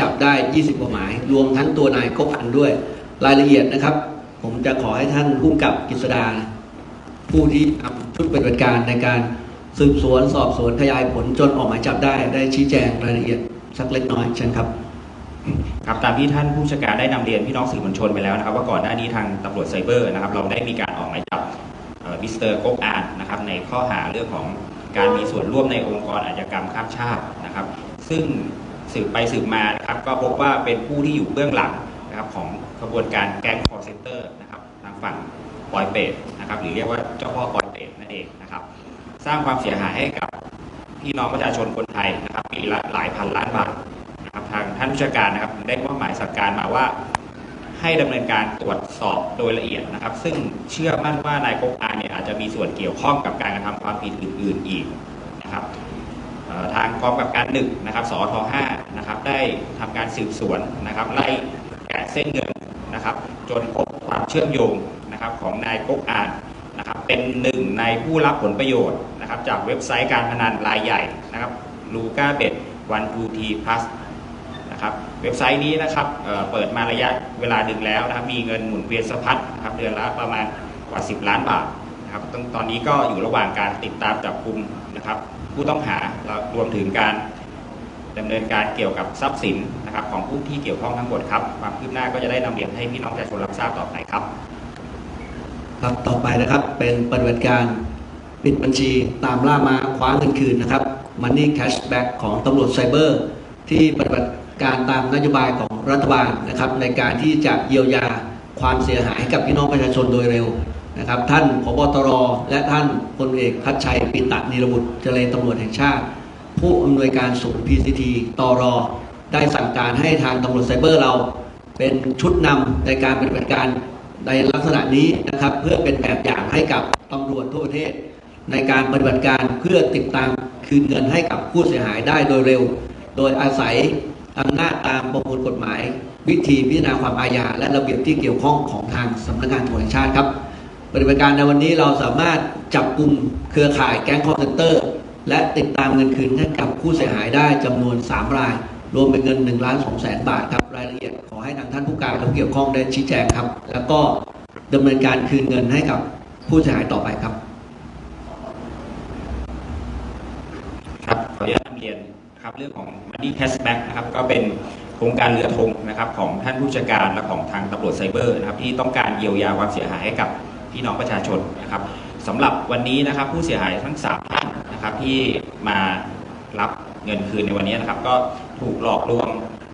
จับได้ 20 กว่าหมาย รวมทั้งตัวนายกบอันด้วย รายละเอียดนะครับ ผมจะขอให้ท่านผู้กับกฤษดา ผู้ที่ทำชุดปฏิบัติการในการสืบสวนสอบสวนขยายผลจนออกหมายจับได้ ได้ชี้แจงรายละเอียดสักเล็กน้อยเช่นครับครับตามที่ท่านผู้บัญชการได้นำเรียนพี่น้องสื่อมวลชนไปแล้วนะครับ ว่าก่อนหน้านี้ทางตำรวจไซเบอร์นะครับ เราได้มีการออกหมายจับมิสเตอร์ก๊กอานนะครับ ในข้อหาเรื่องของการมีส่วนร่วมในองค์กรอาชญากรรมข้ามชาตินะครับ ซึ่ง สืบไปสืบมานะครับ ก็พบว่าเป็นผู้ที่อยู่เบื้องหลังนะครับของขบวนการแก๊งคอร์เซนเตอร์นะครับทางฝั่งปอยเปตนะครับหรือเรียกว่าเจ้าพ่อปอยเปตนั่นเองนะครับ สร้างความเสียหายให้กับพี่น้องประชาชนคนไทยนะครับปีละหลายพันล้านบาทนะครับทางท่านผู้จัดการนะครับได้มอบหมายสั่งการมาว่าให้ดำเนินการตรวจสอบโดยละเอียดนะครับ ซึ่งเชื่อมั่นว่านายกกอาเนี่ยอาจจะมีส่วนเกี่ยวข้องกับการกระทำความผิดอื่น ๆอีกนะครับ ทางกองกับการหนึ่งนะครับสอทห้านะครับได้ทำการสืบสวนนะครับไล่แกะเส้นเงินนะครับจนพบความเชื่อมโยงนะครับของนายกกอานนะครับเป็นหนึ่งในผู้รับผลประโยชน์นะครับจากเว็บไซต์การพนันรายใหญ่นะครับลูก้าเบ็ดวันทูทีพลัสนะครับเว็บไซต์นี้นะครับเเปิดมาระยะเวลาหนึ่งแล้วนะครับมีเงินหมุนเวียนสะพัดนะครับเดือนละประมาณกว่า 10 ล้านบาทนะครับตอนนี้ก็อยู่ระหว่างการติดตามจับกลุ่มนะครับ ผู้ต้องหาแล้วรวมถึงการดำเนินการเกี่ยวกับทรัพย์สินนะครับของผู้ที่เกี่ยวข้องทั้งหมดครับความคืบหน้าก็จะได้นำเรียนให้พี่น้องประชาชนรับทราบต่อไปครับครับต่อไปนะครับเป็นปฏิบัติการปิดบัญชีตามล่ามาคว้าเงินคืนนะครับ Money Cashback ของตำรวจไซเบอร์ ที่ปฏิบัติการตามนโยบายของรัฐบาลนะครับ ในการที่จะเยียวยาความเสียหายกับพี่น้องประชาชนโดยเร็ว นะครับท่านพบตรและท่านพลเอกพัชชัยปิตะนิรบุตรเจริญตำรวจแห่งชาติ ผู้อำนวยการศูนย์ PCT ตรได้สั่งการให้ทางตำรวจไซเบอร์เรา เป็นชุดนำในการปฏิบัติการในลักษณะนี้นะครับ เพื่อเป็นแบบอย่างให้กับตำรวจทั่วประเทศ ในการปฏิบัติการเพื่อติดตามคืนเงินให้กับผู้เสียหายได้โดยเร็ว โดยอาศัยอำนาจตามประมวลกฎหมาย วิธีพิจารณาความอาญาและระเบียบที่เกี่ยวข้องของทางสำนักงานตำรวจแห่งชาติครับ ปฏิบัติการในวันนี้เราสามารถจับกลุ่มเครือข่ายแก๊งคอร์เซนเตอร์ และติดตามเงินคืนให้กับผู้เสียหายได้จำนวน 3 ราย รวมเป็นเงิน1ล้าน2แสนบาทครับรายละเอียด ขอให้ทางท่านผู้การและเกี่ยวข้องได้ชี้แจงครับ แล้วก็ดำเนินการคืนเงินให้กับผู้เสียหายต่อไปครับ ครับขออนุญาตนเรียนครับเรื่องของ Money Cashback นะครับก็เป็นโครงการเรือธงนะครับของท่านผู้จัดการและของทางตำรวจไซเบอร์นะครับที่ต้องการเยียวยาความเสียหายให้กับ พี่น้องประชาชนนะครับสำหรับวันนี้นะครับผู้เสียหายทั้งสามท่านนะครับที่มารับเงินคืนในวันนี้นะครับ ก็ถูกหลอกลวง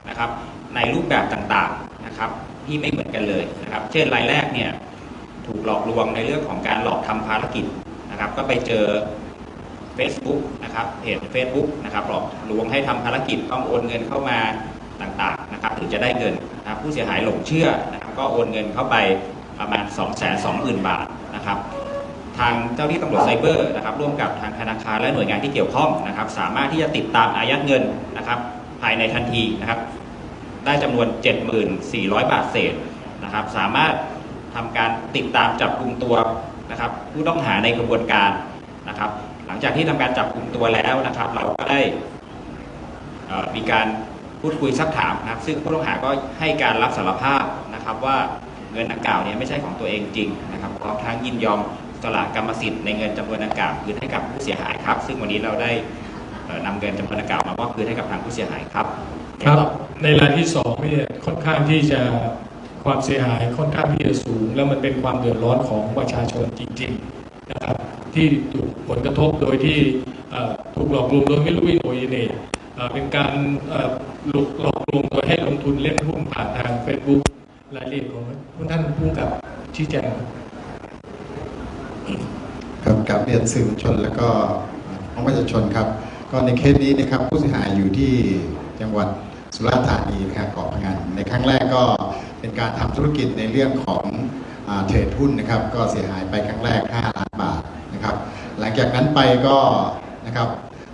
นะครับในรูปแบบต่างๆนะครับที่ไม่เหมือนกันเลยนะครับ เช่นรายแรกเนี่ยถูกหลอกลวงในเรื่องของการหลอกทำภารกิจนะครับ ก็ไปเจอ Facebook นะครับเพจ Facebook นะครับหลอกลวงให้ทำภารกิจต้องโอนเงินเข้ามาต่างๆนะครับถึงจะได้เงินนะครับผู้เสียหายหลงเชื่อนะครับก็โอนเงินเข้าไป ประมาณ 2 2 0 0 0 0 บาทนะครับทางเจ้าหน้าที่ตำรวจไซเบอร์นะครับร่วมกับทางธนาคารและหน่วยงานที่เกี่ยวข้องนะครับ สามารถที่จะติดตามอายัดเงินนะครับภายในทันทีนะครับ ได้จำนวน 74,000บาทเศษนะครับ สามารถทำการติดตามจับกลุ่มตัวนะครับ ผู้ต้องหาในกระบวนการนะครับ หลังจากที่ทำการจับกลุ่มตัวแล้วนะครับ เราก็ได้มีการพูดคุยซักถามนะครับ ซึ่งผู้ต้องหาก็ให้การรับสารภาพนะครับว่า เงินดังกล่าวเนี่ยไม่ใช่ของตัวเองจริงนะครับพร้อมทั้งยินยอมสละกรรมสิทธิ์ในเงินจำนวนดังกล่าวคืนให้กับผู้เสียหายครับ ซึ่งวันนี้เราได้เอ่อนำเงินจำนวนดังกล่าวมามอบคืนให้กับทางผู้เสียหายครับครับในรายที่สองเนี่ยค่อนข้างที่จะความเสียหายค่อนข้างที่จะสูง แล้วมันเป็นความเดือดร้อนของประชาชนจริงๆนะครับที่ถูกผลกระทบโดยที่ถูกหลอกลวงโดยไม่รู้วิโนยเนตเอ่อเป็นการหลอกหลอกลวงโดยให้ลงทุนเล่นหุ้นผ่านทาง Facebook รายละเอียดของท่านผู้กับชี้แจงครับกับเรียนสื่อมวลชนแล้วก็น้องประชาชนครับ ก็ในเคสนี้นะครับผู้เสียหายอยู่ที่จังหวัดสุราษฎร์ธานีนะครับเกาะพะงันในครั้งแรกก็เป็นการทำธุรกิจในเรื่องของเทรดหุ้นนะครับ ก็เสียหายไปครั้งแรก 5 ล้านบาทนะครับ หลังจากนั้นไปก็นะครับ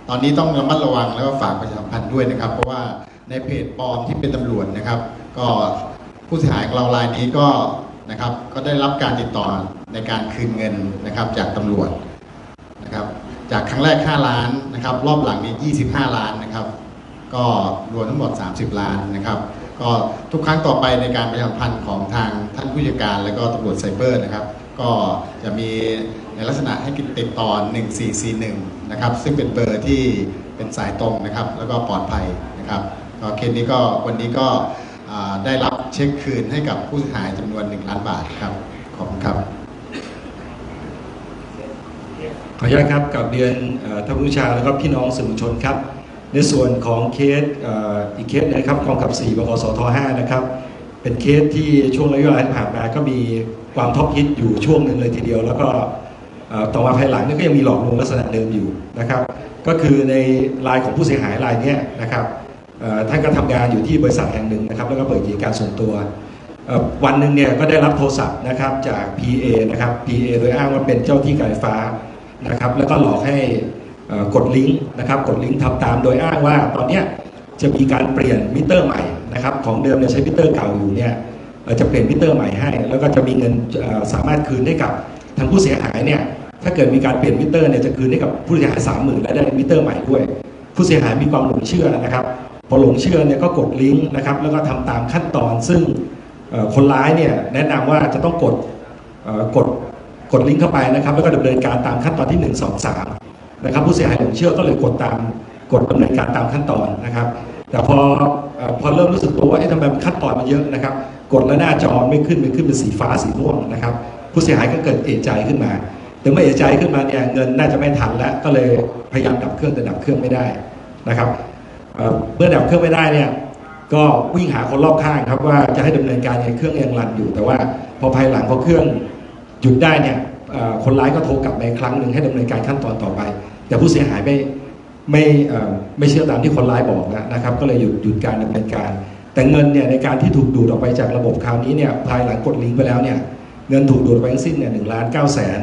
ตอนนี้ต้องระมัดระวังแล้วก็ฝากประชาสัมพันธ์ด้วยนะครับ เพราะว่าในเพจปลอมที่เป็นตำรวจนะครับ ก็ ผู้เสียหายของเรารายนี้ก็นะครับก็ได้รับการติดต่อในการคืนเงินนะครับจากตำรวจนะครับจากครั้งแรก 5 ล้านนะครับรอบหลังนี้25 ล้านนะครับก็รวมทั้งหมด 30 ล้านนะครับก็ทุกครั้งต่อไปในการประชาสัมพันธ์ของทางท่านผู้จัดการ และก็ตำรวจไซเบอร์นะครับก็จะมีในลักษณะให้ติดต่อ 1441 นะครับ ซึ่งเป็นเบอร์ที่เป็นสายตรงนะครับ แล้วก็ปลอดภัยนะครับก็เคสนี้ก็วันนี้ก็ ได้รับเช็คคืนให้กับผู้เสียหายจำนวน 1 ล้านบาทครับ ขอบคุณครับ ขออนุญาตครับกับเรียนท่านผู้ชาแล้วก็พี่น้องสื่อมวลชนครับ ในส่วนของเคสอีกเคสหนะครับกองกับ 4บกสท5นะครับ เป็นเคสที่ช่วงระยะเวลาที่ผ่านมาก็มีความท็อปฮิตอยู่ช่วงหนึ่งเลยทีเดียว แล้วก็ต่อมาภายหลังนี่ก็ยังมีหลอกลวงลักษณะเดิมอยู่นะครับ ก็คือในรายของผู้เสียหายรายนี้นะครับ ท่านก็ทำงานอยู่ที่บริษัทแห่งหนึ่งนะครับ แล้วก็เปิดกิจการส่วนตัว วันหนึ่งเนี่ยก็ได้รับโทรศัพท์นะครับจาก PA นะครับ PA โดยอ้างว่าเป็นเจ้าที่การไฟฟ้านะครับ แล้วก็หลอกให้กดลิงก์นะครับ กดลิงก์ทำตามโดยอ้างว่าตอนเนี้ยจะมีการเปลี่ยนมิเตอร์ใหม่นะครับ ของเดิมเนี่ยใช้มิเตอร์เก่าอยู่เนี่ยจะเปลี่ยนมิเตอร์ใหม่ให้ แล้วก็จะมีเงินสามารถคืนให้กับทางผู้เสียหายเนี่ยถ้าเกิดมีการเปลี่ยนมิเตอร์เนี่ยจะคืนให้กับผู้เสียหายสามหมื่นและได้มิเตอร์ใหม่ด้วย ผู้เสียหายมีความหลงเชื่อนะครับ พอหลงเชื่อเนี่ยก็กดลิงก์นะครับแล้วก็ทำตามขั้นตอน ซึ่งคนร้ายเนี่ยแนะนำว่าจะต้องกดกดกดลิงก์เข้าไปนะครับ แล้วก็ดำเนินการตามขั้นตอนที่ 1 2 3นะครับผู้เสียหายหลงเชื่อก็เลยกดตามกดดำเนินการตามขั้นตอนนะครับ แต่พออพอเริ่มรู้สึกตัวว่าเอ๊ะทำไมขั้นตอนมันเยอะนะครับ กดแล้วหน้าจอไม่ขึ้นไม่ขึ้นเป็นสีฟ้าสีม่วงนะครับ ผู้เสียหายก็เกิดเอใจขึ้นมาแต่เมื่อเอใจขึ้นมาเนี่ยเงินน่าจะไม่ทันแล้วก็เลยพยายามดับเครื่องแต่ดับเครื่องไม่ได้นะครับ เมื่อดับเครื่องไม่ได้เนี่ยก็วิ่งหาคนรอบข้างครับว่าจะให้ดำเนินการยังเครื่องยังรันอยู่ แต่ว่าพอภายหลังพอเครื่องหยุดได้เนี่ยคนร้ายก็โทรกลับมาครั้งหนึ่งให้ดำเนินการขั้นตอนต่อไป แต่ผู้เสียหายไม่ไม่เอ่อไม่เชื่อตามที่คนร้ายบอกนะนะครับ ก็เลยหยุดหยุดการดำเนินการ แต่เงินเนี่ยในการที่ถูกดูดออกไปจากระบบคราวนี้เนี่ยภายหลังกดลิงก์ไปแล้วเนี่ยเงินถูกดูดไปทั้งสิ้นเนี่ยหนึ่งล้านเก้าแสน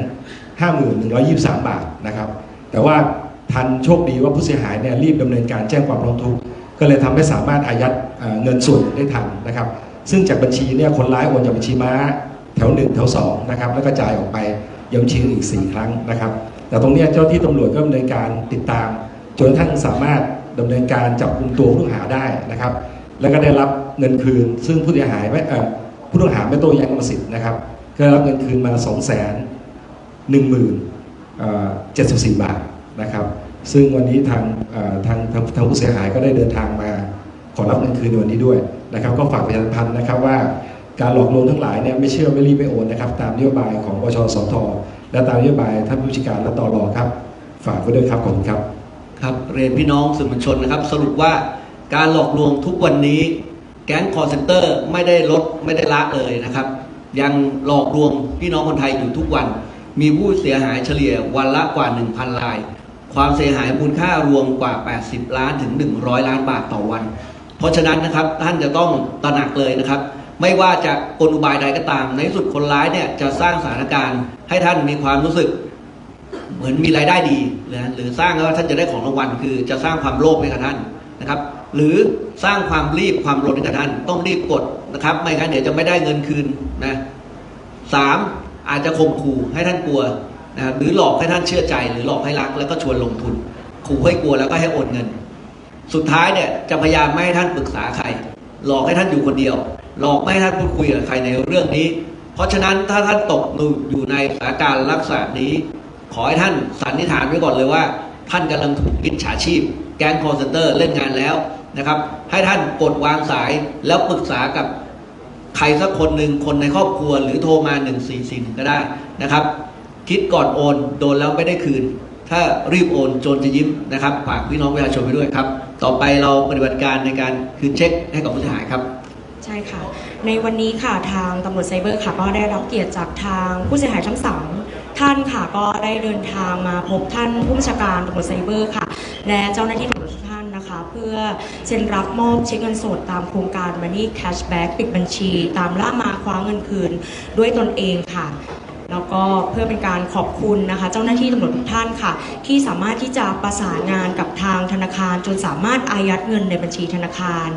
ห้าหมื่นหนึ่งร้อยยี่สิบสามบาทนะครับ แต่ว่า ทันโชคดีว่าผู้เสียหายเนี่ยรีบดำเนินการแจ้งความร้องทุกข์ก็เลยทำให้สามารถอายัดเเงินส่วนได้ทันนะครับ ซึ่งจากบัญชีเนี่ยคนร้ายโอนจากบัญชีม้าแถวหนึ่งแถวสองนะครับแล้วก็จ่ายออกไปยังชีอีกสี่ครั้งนะครับ แต่ตรงนี้เจ้าที่ตำรวจก็ดำเนินการติดตามจนกระทั่งสามารถดำเนินการจับกลุ่มตัวผู้ต้องหาได้นะครับ แล้วก็ได้รับเงินคืน ซึ่งผู้เสียหายไม่ผู้ต้องหาไม่โต้แย้งกรรมสิทธิ์นะครับก็ได้รับเงินคืนมา2 0 0 0 0 0หนึ่งหมื่นเจ็ดสิบสี่บาท นะครับ ซึ่งวันนี้ทางทางทางทางผู้เสียหายก็ได้เดินทางมาขอรับเงินคืนในวันนี้ด้วยนะครับ ก็ฝากประชาสัมพันธ์นะครับว่าการหลอกลวงทั้งหลายเนี่ยไม่เชื่อไม่รีบไม่โอนนะครับ ตามนโยบายของบชสทและตามนโยบายท่านผู้จัดการและตรอครับ ฝากไว้ด้วยครับขอบคุณครับครับเรียนพี่น้องสื่อมวลชนนะครับ สรุปว่าการหลอกลวงทุกวันนี้ แก๊งคอร์เซนเตอร์ไม่ได้ลดไม่ได้ละเลยนะครับ ยังหลอกลวงพี่น้องคนไทยอยู่ทุกวัน มีผู้เสียหายเฉลี่ยวันละกว่า 1,000ราย ความเสียหายมูลค่ารวมกว่า 80 ล้านถึง 100 ล้านบาทต่อวัน เพราะฉะนั้นนะครับท่านจะต้องตระหนักเลยนะครับ ไม่ว่าจะกลอุบายใดก็ตาม ในสุดคนร้ายเนี่ยจะสร้างสถานการณ์ ให้ท่านมีความรู้สึก เหมือนมีรายได้ดีนะหรือสร้างแล้วว่าท่านจะได้ของรางวัลคือจะสร้างความโลภให้กับท่านนะครับ หรือสร้างความรีบความรนให้กับท่าน ต้องรีบกดนะครับ ไม่งั้นเดี๋ยวจะไม่ได้เงินคืนนะสามอาจจะข่มขู่ให้ท่านกลัว นะครับหรือหลอกให้ท่านเชื่อใจ หรือหลอกให้รักแล้วก็ชวนลงทุนขู่ให้กลัวแล้วก็ให้โอนเงิน สุดท้ายเนี่ยจะพยายามไม่ให้ท่านปรึกษาใคร หลอกให้ท่านอยู่คนเดียว หลอกไม่ให้ท่านพูดคุยกับใครในเรื่องนี้ เพราะฉะนั้นถ้าท่านตกอยู่ในสถานการณ์ลักษณะนี้ ขอให้ท่านสันนิษฐานไว้ก่อนเลยว่า ท่านกำลังถูกมิจฉาชีพ แก๊งคอร์เซนเตอร์เล่นงานแล้วนะครับ ให้ท่านกดวางสายแล้วปรึกษากับใครสักคนหนึ่งคนในครอบครัวหรือโทรมา1441ก็ได้นะครับ คิดก่อนโอนโดนแล้วไม่ได้คืน ถ้ารีบโอนโจรจะยิ้มนะครับฝากพี่น้องประชาชนไปด้วยครับ ต่อไปเราปฏิบัติการในการคืนเช็คให้กับผู้เสียหายครับ ใช่ค่ะ ในวันนี้ค่ะทางตำรวจไซเบอร์ค่ะก็ได้รับเกียรติจากทางผู้เสียหายทั้งสามท่านค่ะก็ได้เดินทางมาพบท่านผู้บัญชาการตำรวจไซเบอร์ค่ะ และเจ้าหน้าที่ตำรวจทุกท่านนะคะ เพื่อเซ็นรับมอบเช็คเงินสดตามโครงการ Money Cashback ปิดบัญชี ตามล่ามาคว้าเงินคืนด้วยตนเองค่ะ แล้วก็เพื่อเป็นการขอบคุณนะคะ เจ้าหน้าที่ตำรวจทุกท่านค่ะ ที่สามารถที่จะประสานงานกับทางธนาคาร จนสามารถอายัดเงินในบัญชีธนาคาร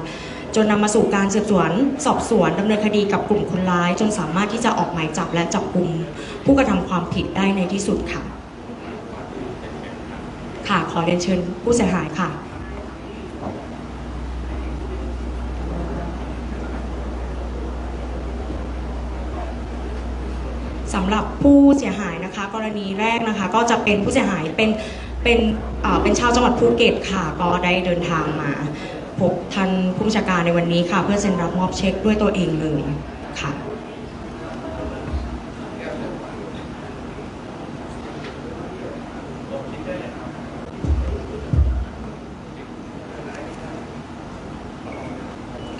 จนนำมาสู่การสืบสวนสอบสวนดำเนินคดีกับกลุ่มคนร้าย จนสามารถที่จะออกหมายจับและจับกลุ่มผู้กระทำความผิดได้ในที่สุดค่ะ ค่ะขอเรียนเชิญผู้เสียหายค่ะ สำหรับผู้เสียหายนะคะ กรณีแรกนะคะ ก็จะเป็นผู้เสียหายเป็นเป็นเอ่อเป็นชาวจังหวัดภูเก็ตค่ะ ก็ได้เดินทางมา พบท่านผู้บัญชาการในวันนี้ค่ะ เพื่อเซ็นรับมอบเช็คด้วยตัวเองเลยค่ะ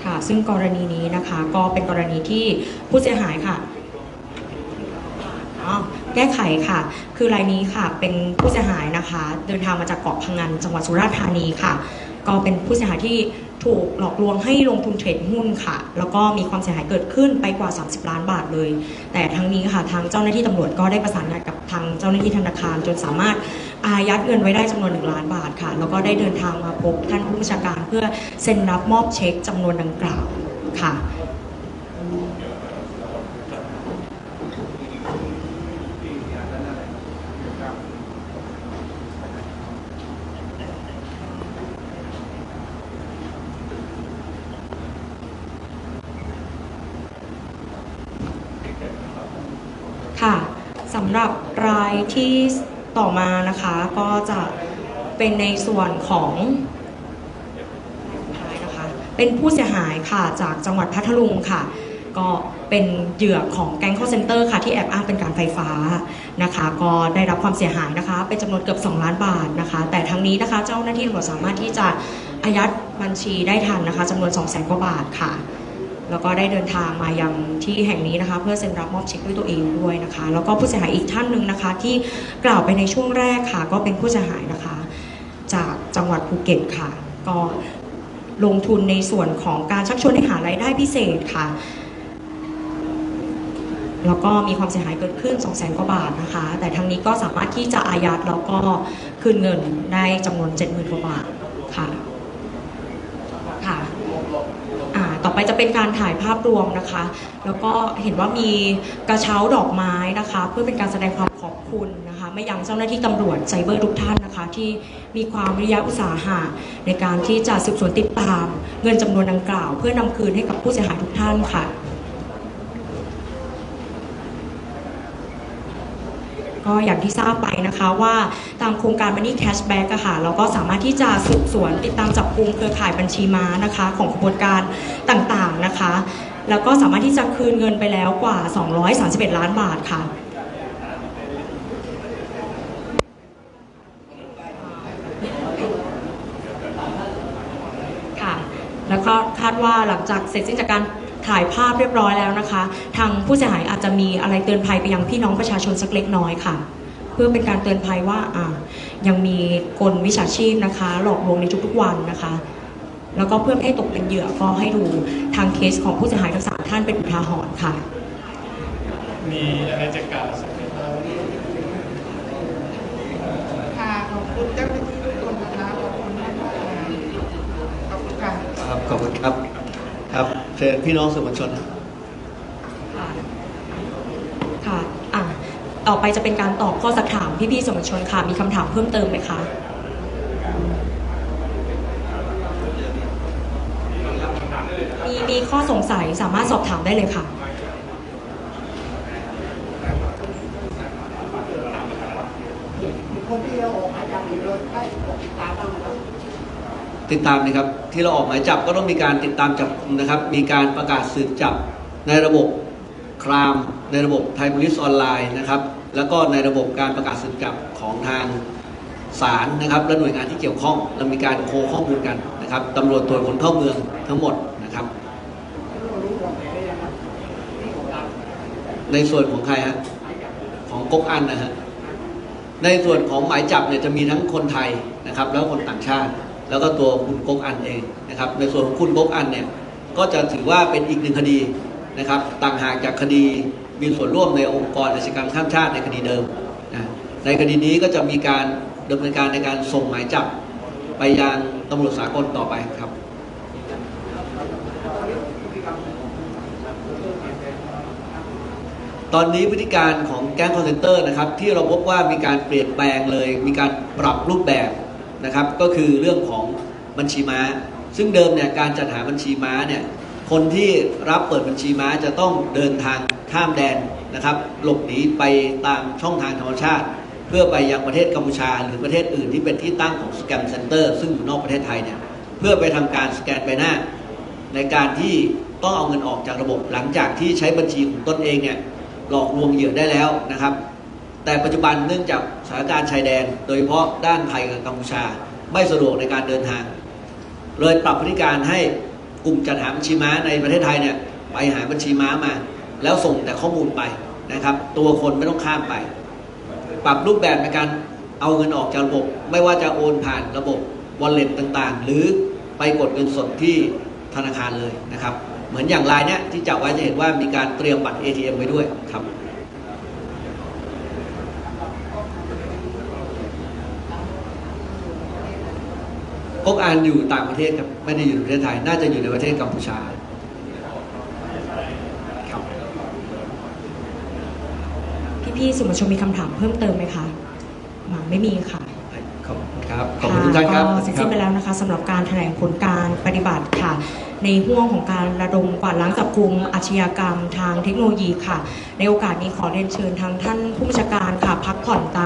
ค่ะซึ่งกรณีนี้นะคะก็เป็นกรณีที่ผู้เสียหายค่ะ แก้ไขค่ะ คือรายนี้ค่ะเป็นผู้เสียหายนะคะ เดินทางมาจากเกาะพังงานจังหวัดสุราษฎร์ธานีค่ะ ก็เป็นผู้เสียหายที่ถูกหลอกลวงให้ลงทุนเทรดหุ้นค่ะ แล้วก็มีความเสียหายเกิดขึ้นไปกว่า 30 ล้านบาทเลย แต่ทั้งนี้ค่ะทางเจ้าหน้าที่ตำรวจก็ได้ประสานงานกับทางเจ้าหน้าที่ธนาคาร จนสามารถอายัดเงินไว้ได้จำนวน 1 ล้านบาทค่ะ แล้วก็ได้เดินทางมาพบท่านผู้บัญชาการเพื่อเซ็นรับมอบเช็คจำนวนดังกล่าวค่ะค่ะ สำหรับรายที่ต่อมานะคะก็จะเป็นในส่วนของนะคะเป็นผู้เสียหายค่ะจากจังหวัดพัทลุงค่ะ ก็เป็นเหยื่อของแก๊ง call center ค่ะที่แอบอ้างเป็นการไฟฟ้านะคะ ก็ได้รับความเสียหายนะคะ เป็นจำนวนเกือบ 2 ล้านบาทนะคะ แต่ทั้งนี้นะคะเจ้าหน้าที่ตำรวจสามารถที่จะอายัดบัญชีได้ทันนะคะจำนวน 2 0 0 0 0 0กว่าบาทค่ะ แล้วก็ได้เดินทางมายังที่แห่งนี้นะคะ เพื่อเซ็นรับมอบเช็คด้วยตัวเองด้วยนะคะ แล้วก็ผู้เสียหายอีกท่านหนึ่งนะคะ ที่กล่าวไปในช่วงแรกค่ะ ก็เป็นผู้เสียหายนะคะ จากจังหวัดภูเก็ตค่ะ ก็ลงทุนในส่วนของการชักชวนให้หารายได้พิเศษค่ะแล้วก็มีความเสียหายเกิดขึ้น 2 0 0 0 0 0กว่าบาทนะคะ แต่ทางนี้ก็สามารถที่จะอายัดแล้วก็คืนเงินได้จำนวน 70,000 กว่าบาทค่ะค่ะ อ่าต่อไปจะ เป็นการถ่ายภาพรวมนะคะ แล้วก็เห็นว่ามีกระเช้าดอกไม้นะคะ เพื่อเป็นการแสดงความขอบคุณนะคะไม่ยังเจ้าหน้าที่ตำรวจไซเบอร์ทุกท่านนะคะ ที่มีความวิริยะอุตสาหะในการที่จะสืบสวนติดตาม เงินจำนวนดังกล่าว เพื่อนำคืนให้กับผู้เสียหายทุกท่านค่ะ ก็อย่างที่ทราบไปนะคะว่าตามโครงการ Money Cashback อะค่ะเราก็สามารถที่จะสืบสวนติดตามจับกลุ่มเครือข่ายบัญชีม้านะคะของขบวนการต่างๆนะคะ แล้วก็สามารถที่จะคืนเงินไปแล้วกว่า 231 ล้านบาทค่ะค่ะแล้วก็คาดว่าหลังจากเสร็จสิ้นจากการ ถ่ายภาพเรียบร้อยแล้วนะคะ ทางผู้เสียหายอาจจะมีอะไรเตือนภัยไปยังพี่น้องประชาชนสักเล็กน้อยค่ะ เพื่อเป็นการเตือนภัยว่าอ่ายังมีกลวิชาชีพนะคะ หลอกลวงในทุกๆวันนะคะ แล้วก็เพื่อไม่ให้ตกเป็นเหยื่อก็ให้ดูทางเคสของผู้เสียหายทั้งสามท่านเป็นอุทาหรณ์ค่ะ มีอะไรจะกล่าวสักเล็กน้อยค่ะขอบคุณเจ้าหน้าที่ทุกคนนะคะขอบคุณมากๆขอบคุณค่ะ ครับขอบคุณครับครับ เชิญพี่น้องสื่อมวลชนค่ะค่ะอะ ต่อไปจะเป็นการตอบข้อสักถามพี่ๆสื่อมวลชนค่ะ มีคำถามเพิ่มเติมไหมคะมีมีข้อสงสัยสามารถสอบถามได้เลยค่ะติ ติดตามนะครับที่เราออกหมายจับก็ต้องมีการติดตามจับกุมนะครับ มีการประกาศสืบจับในระบบครามในระบบไทยบริสออนไลน์นะครับ แล้วก็ในระบบการประกาศสืบจับของทางศาลนะครับ และหน่วยงานที่เกี่ยวข้องเรามีการโคข้อมูลกันนะครับตำรวจตรวจคนเข้าเมืองทั้งหมดนะครับ ในส่วนของใครฮะของก๊กอันนะฮะในส่วนของหมายจับเนี่ยจะมีทั้งคนไทยนะครับ แล้วคนต่างชาติ แล้วก็ตัวคุณก๊กอันเองนะครับ ในส่วนของคุณก๊กอันเนี่ยก็จะถือว่าเป็นอีกหนึ่งคดีนะครับ ต่างหากจากคดีมีส่วนร่วมในองค์กรอาชญากรรมข้ามชาติในคดีเดิมนะในคดีนี้ก็จะมีการดำเนินการในการส่งหมายจับไปยังตำรวจสากลต่อไปครับตอนนี้พฤติการของแก๊งคอนเซนเตอร์นะครับที่เราพบว่ามีการเปลี่ยนแปลงเลย มีการปรับรูปแบบ นะครับ ก็คือเรื่องของบัญชีม้า ซึ่งเดิมเนี่ยการจัดหาบัญชีม้าเนี่ยคนที่รับเปิดบัญชีม้าจะต้องเดินทางข้ามแดนนะครับหลบหนีไปตามช่องทางธรรมชาติ เพื่อไปยังประเทศกัมพูชา หรือประเทศอื่นที่เป็นที่ตั้งของสแกมเซ็นเตอร์ซึ่งอยู่นอกประเทศไทยเนี่ยเพื่อไปทำการสแกนใบหน้า ในการที่ต้องเอาเงินออกจากระบบหลังจากที่ใช้บัญชีของตนเองเนี่ยหลอกลวงเหยื่อได้แล้วนะครับ แต่ปัจจุบันเนื่องจากสถานการณ์ชายแดน โดยเฉพาะด้านไทยกับกัมพูชา ไม่สะดวกในการเดินทาง เลยปรับพฤติการให้กลุ่มจัดหาบัญชีม้าในประเทศไทยเนี่ยไปหาบัญชีม้ามา แล้วส่งแต่ข้อมูลไปนะครับ ตัวคนไม่ต้องข้ามไป ปรับรูปแบบในการเอาเงินออกจากระบบ ไม่ว่าจะโอนผ่านระบบ wallet ต่างๆ หรือไปกดเงินสดที่ธนาคารเลยนะครับ เหมือนอย่างรายเนี้ยที่จับไว้จะเห็นว่ามีการเตรียมบัตร ATM ไว้ด้วยครับ กอานอยู่ต่างประเทศครับไม่ได้อยู่ในประเทศไทย น่าจะอยู่ในประเทศกัมพูชาครับพี่ๆสื่อมวลชนมีคำถามเพิ่มเติมไหมคะมาไม่มีค่ะขอบคุณครับขอบคุณทุกท่านครับก็เสร็จสิ้นไปแล้วนะคะสำหรับการแถลงผลการปฏิบัติค่ะ ในห่วงของการระดมกวาดล้างจับกลุ่มอาชญากรรมทางเทคโนโลยีค่ะ ในโอกาสนี้ขอเรียนเชิญทางท่านผู้บัญชาการค่ะพักผ่อนตาม